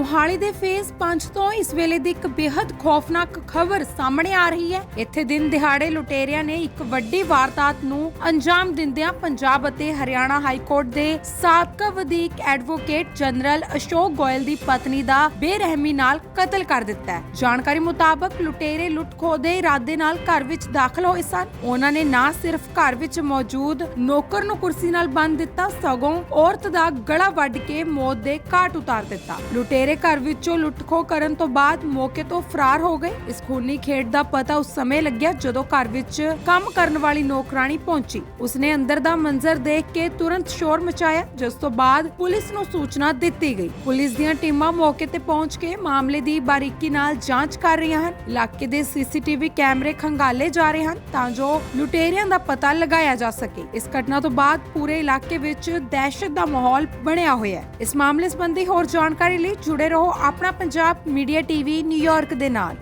ਮੋਹਾਲੀ ਦੇ ਫੇਸ 5 ਤੋਂ ਇਸ ਵੇਲੇ ਦੀ ਇੱਕ ਬੇहद ਖੌਫਨਾਕ ਖਬਰ ਸਾਹਮਣੇ ਆ ਰਹੀ ਹੈ। ਇੱਥੇ ਦਿਨ ਦਿਹਾੜੇ ਲੁਟੇਰਿਆਂ ਨੇ ਇੱਕ ਵੱਡੀ ਵਾਰਦਾਤ ਨੂੰ ਅੰਜਾਮ ਦਿੰਦਿਆਂ ਪੰਜਾਬ ਅਤੇ ਹਰਿਆਣਾ ਹਾਈ ਕੋਰਟ ਦੇ ਸਾਬਕਾ ਵਧੀਕ ਐਡਵੋਕੇਟ ਜਨਰਲ ਅਸ਼ੋਕ ਗੋਇਲ ਦੀ ਪਤਨੀ ਦਾ ਬੇਰਹਿਮੀ ਨਾਲ ਕਤਲ ਕਰ ਦਿੱਤਾ ਹੈ। ਜਾਣਕਾਰੀ ਮੁਤਾਬਕ ਲੁਟੇਰੇ ਲੁੱਟਖੋ ਦੇ ਇਰਾਦੇ ਨਾਲ ਘਰ ਵਿੱਚ ਦਾਖਲ ਹੋਏ ਸਨ। ਉਹਨਾਂ ਨੇ ਨਾ ਸਿਰਫ ਘਰ ਵਿੱਚ ਮੌਜੂਦ ਨੌਕਰ ਨੂੰ ਕੁਰਸੀ ਨਾਲ ਬੰਨ੍ਹ ਦਿੱਤਾ, ਸਗੋਂ ਔਰਤ ਦਾ ਗਲਾ ਵੱਢ ਕੇ ਮੌਤ ਦੇ ਘਾਟ ਉਤਾਰ ਦਿੱਤਾ। ਲੁਟੇਰੇ ਘਰ ਵਿੱਚੋਂ ਲੁੱਟਖੋ ਕਰਨ ਤੋਂ ਬਾਅਦ ਮੌਕੇ ਤੋਂ ਫਰਾਰ ਹੋ ਗਏ। ਇਸ ਖੂਨੀ ਖੇਡ ਦਾ ਪਤਾ ਉਸ ਸਮੇਂ ਲੱਗਿਆ ਜਦੋਂ ਘਰ ਵਿੱਚ ਕੰਮ ਕਰਨ ਵਾਲੀ ਨੌਕਰਾਨੀ ਪਹੁੰਚੀ। ਉਸਨੇ ਅੰਦਰ ਦਾ ਮੰਜ਼ਰ ਦੇਖ ਕੇ ਤੁਰੰਤ ਸ਼ੋਰ ਮਚਾਇਆ, ਜਿਸ ਤੋਂ ਬਾਅਦ ਪੁਲਿਸ ਨੂੰ ਸੂਚਨਾ ਦਿੱਤੀ ਗਈ। ਪੁਲਿਸ ਦੀਆਂ ਟੀਮਾਂ ਮੌਕੇ ਤੇ ਪਹੁੰਚ ਕੇ ਮਾਮਲੇ ਦੀ ਬਾਰੀਕੀ ਨਾਲ ਜਾਂਚ ਕਰ ਰਹੀਆਂ ਹਨ। ਇਲਾਕੇ ਦੇ ਸੀਸੀਟੀਵੀ ਕੈਮਰੇ ਖੰਗਾਲੇ ਜਾ ਰਹੇ ਹਨ ਤਾਂ ਜੋ ਲੁਟੇਰਿਆਂ ਦਾ ਪਤਾ ਲਗਾਇਆ ਜਾ ਸਕੇ। ਇਸ ਘਟਨਾ ਤੋਂ ਬਾਅਦ ਪੂਰੇ ਇਲਾਕੇ ਵਿੱਚ ਦਹਿਸ਼ਤ ਦਾ ਮਾਹੌਲ ਬਣਿਆ ਹੋਇਆ ਹੈ। ਇਸ ਮਾਮਲੇ ਸੰਬੰਧੀ ਹੋਰ ਜਾਣਕਾਰੀ ਲਈ ਜੁੜੇ ਰਹੋ ਆਪਣਾ ਪੰਜਾਬ ਮੀਡੀਆ ਟੀਵੀ ਨਿਊਯਾਰਕ ਦੇ ਨਾਲ।